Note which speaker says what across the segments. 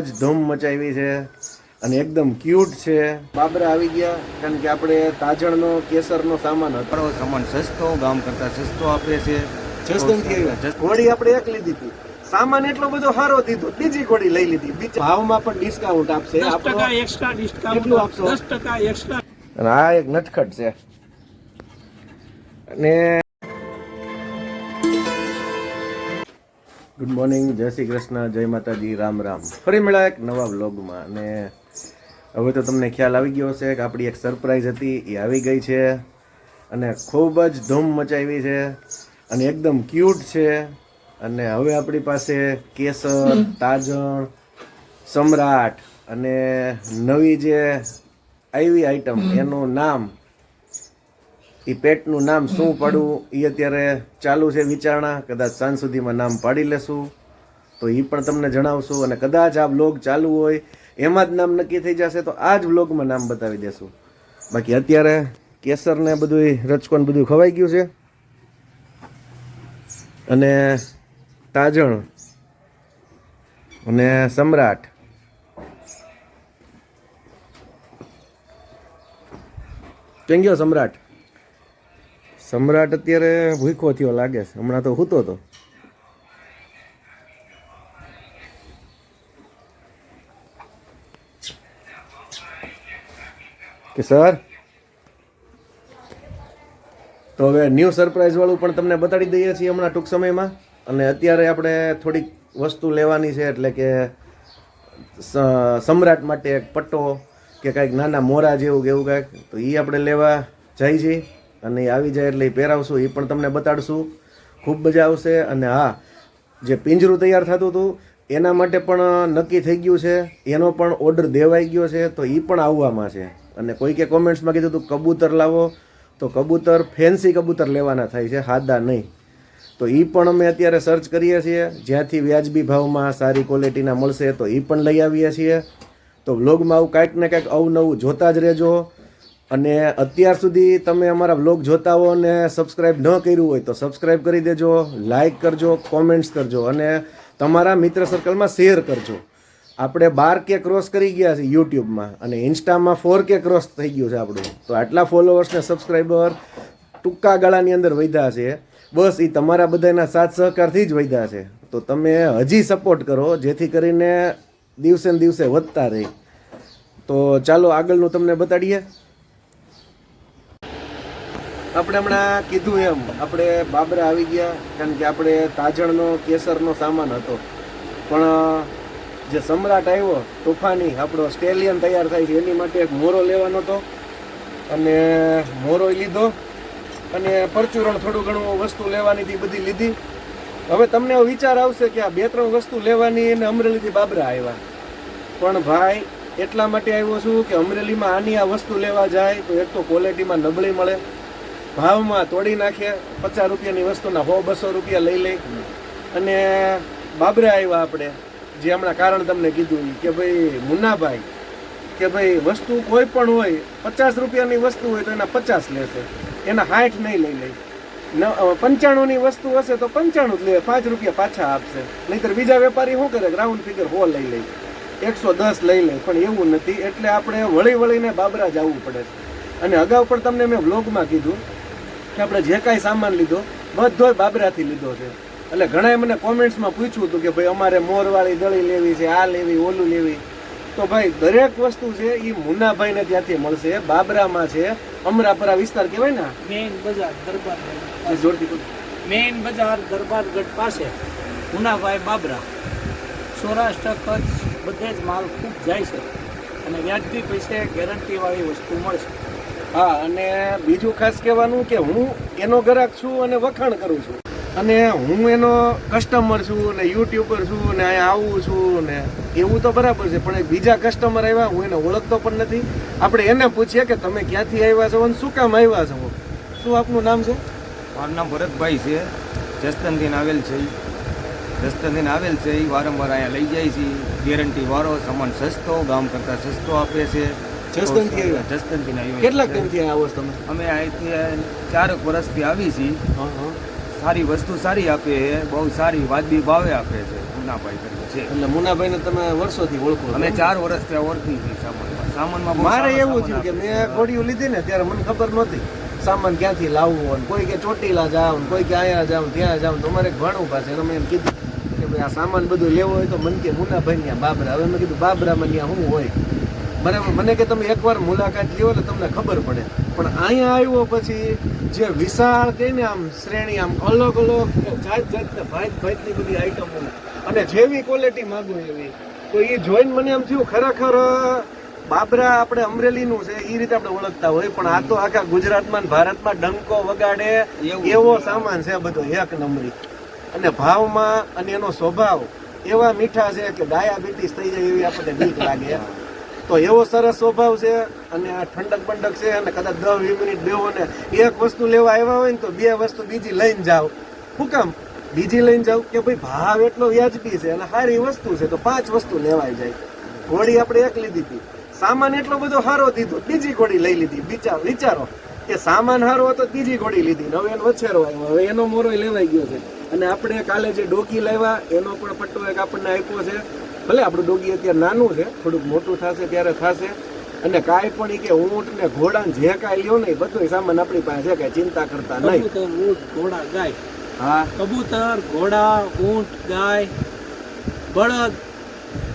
Speaker 1: જ ધૂમ મચાવી છે અને એકદમ ક્યુટ છે. બાબરા આવી ગયા કારણ કે આપણે તાજણનો કેસરનો સામાન હતો.
Speaker 2: સામાન સસ્તો ગામ કરતા સસ્તો આપે છે.
Speaker 1: ઘોડી આપણે એક લીધી હતી. સામાન એટલો બધો સારો દીધો. બીજી ઘોડી લઈ લીધી. બીજા ભાવમાં પણ ડિસ્કાઉન્ટ આપશે.
Speaker 3: દસ એક્સ્ટ્રા ડિસ્કાઉન્ટ
Speaker 1: આપશો?
Speaker 3: દસ ટકા એક્સ્ટ્રા
Speaker 1: અને આ એક નટખટ છે. અને ગુડ મોર્નિંગ જય શ્રી કૃષ્ણ જય માતાજી રામ રામ. ફરી મળ્યા એક નવા વ્લોગમાં અને હવે તો તમને ખ્યાલ આવી ગયો હશે કે આપણી એક સરપ્રાઈઝ હતી એ આવી ગઈ છે અને ખૂબ જ ધૂમ મચાવી છે અને એકદમ ક્યુટ છે અને હવે આપણી પાસે કેસર તાજણ સમ્રાટ અને નવી જે આવી આઈટમ એનું નામ એ પેટનું નામ શું પાડવું એ અત્યારે ચાલુ છે વિચારણા. કદાચ સાંજ સુધીમાં નામ પાડી લેશું. તો એ પણ તમને જણાવશું અને કદાચ આ બ્લોગ ચાલુ હોય, એમાં જ નામ નક્કી થઈ જશે, તો આ જ બ્લોગમાં નામ બતાવી દેશું. બાકી અત્યારે કેસરને બધું રચકોન બધું ખવાઈ ગયું છે. અને તાજણ અને સમ્રાટ. કેમ ગયો સમ્રાટ? સમ્રાટ અત્યારે ભૂખો થયો લાગે છે. હમણાં તો હૂતો હતો કે સર? તો હવે ન્યૂ સરપ્રાઈઝ વાળું પણ તમને બતાડી દઈએ છીએ હમણાં ટૂંક સમયમાં. અને અત્યારે આપણે થોડીક વસ્તુ લેવાની છે એટલે કે સમ્રાટ માટે એક પટ્ટો કે કાંઈક નાના મોરા જેવું કે એવું કાંઈક. તો એ આપણે લેવા જાય છીએ. અને એ આવી જાય એટલે એ પહેરાવશું, એ પણ તમને બતાડશું. ખૂબ મજા આવશે અને હા, જે પિંજરું તૈયાર થતું હતું, એના માટે પણ નક્કી થઈ ગયું છે. એનો પણ ઓર્ડર દેવાઈ ગયો છે, તો એ પણ આવવામાં છે. અને કોઈકે કોમેન્ટ્સમાં કીધું હતું, કબૂતર લાવો. તો કબૂતર ફેન્સી કબૂતર લેવાના થાય છે, હાદા નહીં. તો એ પણ અમે અત્યારે સર્ચ કરીએ છીએ. જ્યાંથી વ્યાજબી ભાવમાં સારી ક્વોલિટીના મળશે, તો એ પણ લઈ આવીએ છીએ. તો વ્લોગમાં આવું કાંઈક ને કાંઈક અવનવું જોતા જ રહેજો. અને અત્યાર સુધી તમે અમારા બ્લોગ જોતા હો અને સબસ્ક્રાઇબ ન કર્યું હોય તો સબસ્ક્રાઇબ કરી દેજો લાઇક કરજો કોમેન્ટ્સ કરજો અને તમારા મિત્ર સર્કલમાં શેર કરજો. આપણે બાર કે ક્રોસ કરી ગયા છે યુટ્યુબમાં અને ઇન્સ્ટામાં ફોર કે ક્રોસ થઈ ગયું છે આપણું. તો આટલા ફોલોવર્સ ને સબસ્ક્રાઈબર ટૂંકા ગાળાની અંદર વધ્યા છે. બસ એ તમારા બધાના સાથ સહકારથી જ વધ્યા છે. તો તમે હજી સપોર્ટ કરો, જેથી કરીને દિવસે ને દિવસે વધતા રહે. તો ચાલો આગળનું તમને બતાડીએ. આપણે હમણાં કીધું એમ, આપણે બાબરા આવી ગયા, કારણ કે આપણે તાજણનો, કેસરનો સામાન હતો. પણ, જે સમ્રાટ આવ્યો, તોફાની, આપણો સ્ટેલિયન તૈયાર થાય છે, એની માટે એક મોરો લેવાનો હતો. અને મોરો લીધો, અને પરચુરણ થોડું ઘણું વસ્તુ લેવાની હતી, બધી લીધી. હવે તમને એવો વિચાર આવશે કે આ બે ત્રણ વસ્તુ લેવાની અને અમરેલીથી બાબરા આવ્યા. પણ ભાઈ, એટલા માટે આવ્યો છું કે અમરેલીમાં આની આ વસ્તુ લેવા જાય, તો એક તો ક્વોલિટીમાં નબળી મળે. ભાવમાં તોડી નાખે પચાસ રૂપિયાની વસ્તુના સો બસો રૂપિયા લઈ લઈ અને બાબરા આવ્યા આપણે, જે હમણાં કારણ તમને કીધું કે ભાઈ મુન્નાભાઈ, કે ભાઈ વસ્તુ કોઈ પણ હોય, પચાસ રૂપિયાની વસ્તુ હોય તો એના પચાસ લેશે. એના હાઠ નહીં લઈ લઈ પંચાણુંની વસ્તુ હશે તો પંચાણું જ લે, પાંચ રૂપિયા પાછા આપશે. નહીતર બીજા વેપારી શું કરે? રાઉન્ડ ફિગર હો લઈ લે. એકસો દસ લઈ લે, પણ એવું નથી. એટલે આપણે વળી વળીને બાબરા જવું પડે છે. અને અગાઉ પણ તમને મેં વ્લોગમાં કીધું કે આપણે જે કાંઈ સામાન લીધો બધોય બાબરાથી લીધો છે. એટલે ઘણાએ મને કોમેન્ટ્સમાં પૂછ્યું હતું કે ભાઈ અમારે મોરવાળી દળી લેવી છે આ લેવી ઓલું લેવી. તો ભાઈ દરેક વસ્તુ છે એ મુન્નાભાઈને ત્યાંથી મળશે બાબરામાં છે અમરાપરા વિસ્તાર કહેવાય ને
Speaker 3: મેઇન બજાર દરબાર
Speaker 1: જે જોરથી બોલો.
Speaker 3: મેઇન બજાર દરબારગઢ પાસે. મુનાભાઈ બાબરા. સૌરાષ્ટ્ર કચ્છ બધે જ માલ ખૂબ જાય છે. અને વ્યાજબી પૈસે ગેરંટીવાળી વસ્તુ મળશે.
Speaker 1: હા, અને બીજું ખાસ કહેવાનું કે હું એનો ગ્રાહક છું અને વખાણ કરું છું. અને હું એનો કસ્ટમર છું અને યુટ્યુબર છું અને અહીંયા આવું છું ને એવું તો બરાબર છે, પણ એક બીજા કસ્ટમર આવ્યા, હું એને ઓળખતો પણ નથી. આપણે એને પૂછીએ કે તમે ક્યાંથી આવ્યા છો અને શું કામ આવ્યા છો? શું આપનું નામ છે?
Speaker 2: મારું નામ ભરતભાઈ છે. જસદનથી આવેલ છે. જસદનથી આવેલ છે. એ વારંવાર અહીંયા લઈ જાય છે. ગેરંટી વાળો, સામાન સસ્તો, ગામ કરતાં સસ્તો આપે છે.
Speaker 1: જસદણથી આવ્યા?
Speaker 2: જસદનથી આવ્યા
Speaker 1: કેટલા
Speaker 2: છે.
Speaker 1: ટાઈમથી આવો છો તમે?
Speaker 2: અમે અહીંથી ચારેક વર્ષથી આવી છીએ. સારી વસ્તુ સારી આપે બહુ સારી વાજબી ભાવે આપે છે મુનાભાઈ કરીને છે.
Speaker 1: એટલે મુનાભાઈને તમે વર્ષોથી ઓળખો.
Speaker 2: અમે ચાર વર્ષ ત્યાં ઓળખી છીએ સામાનમાં. સામાનમાં
Speaker 1: મારે એવું થયું કે મેં ઘોડીઓ લીધી ને ત્યારે મને ખબર નહોતી. સામાન ક્યાંથી લાવવો અને કોઈ કે ચોટીલા જાવ કોઈ કે અહીંયા જાવ ત્યાં જાવ તો અમારે ભણવું પાસે અમે એમ કીધું કે ભાઈ આ સામાન બધું લેવો હોય તો મન કે મુનાભાઈ ત્યાં બાબરા. હવે મેં કીધું બાબરામાં ત્યાં શું હોય? બરાબર મને કે તમે એકવાર મુલાકાત લ્યો એટલે તમને ખબર પડે. પણ અહીંયા આવ્યો પછી જે વિશાળ કહે ને આમ શ્રેણી આમ અલગ અલગ જાત જાતના ભાત ભાતની બધી આઈટમો અને જેવી ક્વોલિટી માગો એવી. તો એ જોઈને મને એમ થયું ખરેખર બાબરા આપણે અમરેલીનું છે એ રીતે આપણે ઓળખતા હોય. પણ આ તો આખા ગુજરાતમાં ભારતમાં ડંકો વગાડે
Speaker 2: એવું
Speaker 1: એવો સામાન છે બધો એક નંબરી. અને ભાવમાં અને એનો સ્વભાવ એવા મીઠા છે કે ડાયાબિટીસ થઈ જાય એવી આપણને બીક લાગે. તો એવો સરસ સ્વભાવ છે અને આ ઠંડક બંડક છે અને કદાચ દસ વીસ મિનિટ બેહો ને એક વસ્તુ લેવા આવ્યા હોય ને તો બે વસ્તુ બીજી લઈને જાઓ. શું કામ? બીજી લઈને જાવ કે ભાઈ ભાવ એટલો વ્યાજબી છે અને સારી વસ્તુ છે તો પાંચ વસ્તુ લેવાઈ જાય. ઘોડી આપણે એક લીધી હતી. સામાન એટલો બધો સારો દીધો, બીજી ઘોડી લઈ લીધી. વિચાર, વિચારો. કે સામાન સારો હતો ત્રીજી ઘોડી લીધી. હવે એનો વછેરો આવ્યો. હવે એનો મોરો લેવાઈ ગયો છે. અને આપણે કાલે જે ડોકી લાવ્યા, એનો પણ પટ્ટો એક આપણને આપ્યો છે. ભલે આપણું ડોગી અત્યારે નાનું છે થોડુંક મોટું થશે ત્યારે થશે. અને કાંઈ પણ કે ઊંટ ને ઘોડા ને જે કાંઈ લ્યો ને એ બધું સામાન આપણી પાસે છે કાંઈ ચિંતા કરતા નહીં.
Speaker 3: ઊંટ ઘોડા ગાય.
Speaker 1: હા.
Speaker 3: કબૂતર ઘોડા ઊંટ ગાય બળદ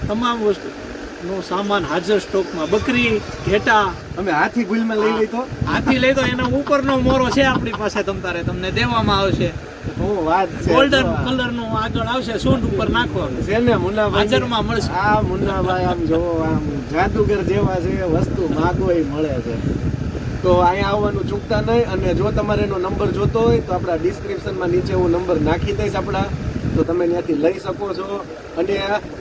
Speaker 3: તમામ વસ્તુ. નો સામાન હાજર સ્ટોકમાં. બકરી ઘેટા.
Speaker 1: અમે હાથી ગુલમાં લઈ લઈ તો
Speaker 3: આથી લઈ તો એના ઉપરનો મોરો છે આપણી પાસે તમ તારે તમને દેવામાં આવશે. ગોલ્ડન. કલરનું આગળ આવશે સૂંઢ ઉપર નાખવાનું
Speaker 1: છે ને મુન્નાભાઈ
Speaker 3: હાજરમાં મળશે.
Speaker 1: આ મુન્નાભાઈ આમ જો આમ જાદુગર જેવા છે વસ્તુ માગો એ મળે છે તો અહીંયા આવવાનું ચૂકતા નહીં અને જો તમારે એનો નંબર જોતો હોય તો આપણા ડિસ્ક્રિપ્શનમાં નીચે હું નંબર નાખી દઈશ આપણા તો તમે ત્યાંથી લઈ શકો છો. અને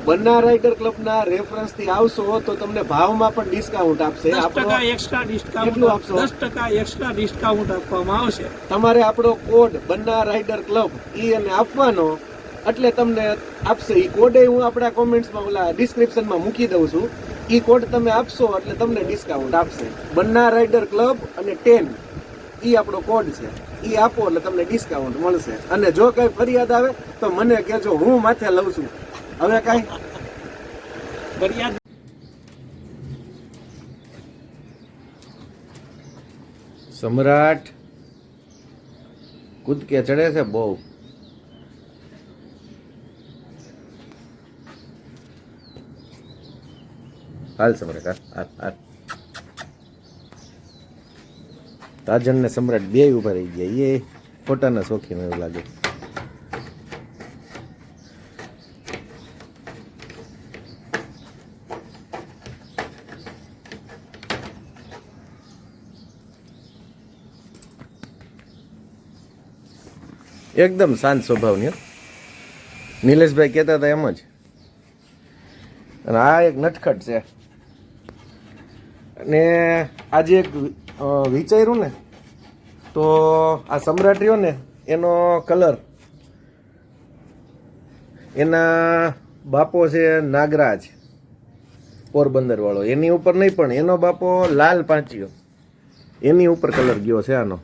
Speaker 1: બન્ના રાઇડર ક્લબના રેફરન્સથી આવશો તો તમને ભાવમાં પણ ડિસ્કાઉન્ટ આપશે. આપણો
Speaker 3: એક્સ્ટ્રા ડિસ્કાઉન્ટ
Speaker 1: આપશો?
Speaker 3: દસ ટકા એક્સ્ટ્રા ડિસ્કાઉન્ટ આપવામાં આવશે.
Speaker 1: તમારે આપણો code Banna rider club E અને આપવાનો એટલે તમને આપશે. ઈ કોડે હું આપણા કોમેન્ટ્સમાં ઓલા ડિસ્ક્રિપ્શનમાં મૂકી દઉં છું. ઈ કોડ તમે આપશો એટલે તમને ડિસ્કાઉન્ટ આપશે. બન્ના રાઇડર ક્લબ અને ટેન ઈ આપણો કોડ છે. ઈ આપો એટલે તમને ડિસ્કાઉન્ટ મળશે. અને જો કઈ ફરિયાદ આવે, તો મને કહેજો, હું માથે લઉં છું. હવે કઈ?
Speaker 3: ફરિયાદ
Speaker 1: સમ્રાટ કૂદકે ચડે છે બહુ? હાલ સમ્રાટ, હાલ હાલ હાલ તાજન ને સમ્રાટ બે ઊભા રહી ગયા. એ ફોટાના શોખીન એવું લાગે. એકદમ શાંત સ્વભાવની નિલેશભાઈ કહેતા હતા એમ જ. અને આ એક નટખટ છે. અને આજે એક વિચાર્યું ને? તો આ સમ્રાટ રહ્યો ને, એનો કલર. એના બાપો છે નાગરાજ પોરબંદર વાળો એની ઉપર નહીં પણ એનો બાપો લાલ પાંચિયો. એની ઉપર કલર ગયો છે આનો.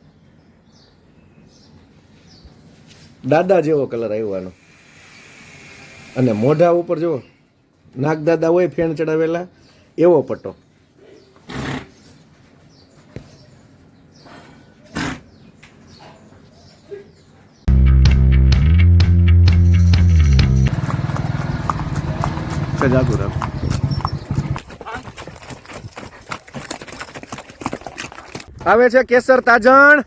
Speaker 1: દાદા જેવો કલર આવ્યો આનો. અને મોઢા ઉપર જો નાગ દાદા હોય ફેણ ચડાવેલા, એવો પટ્ટો. સજાતું રાખ. આવે છે કેસર તાજણ?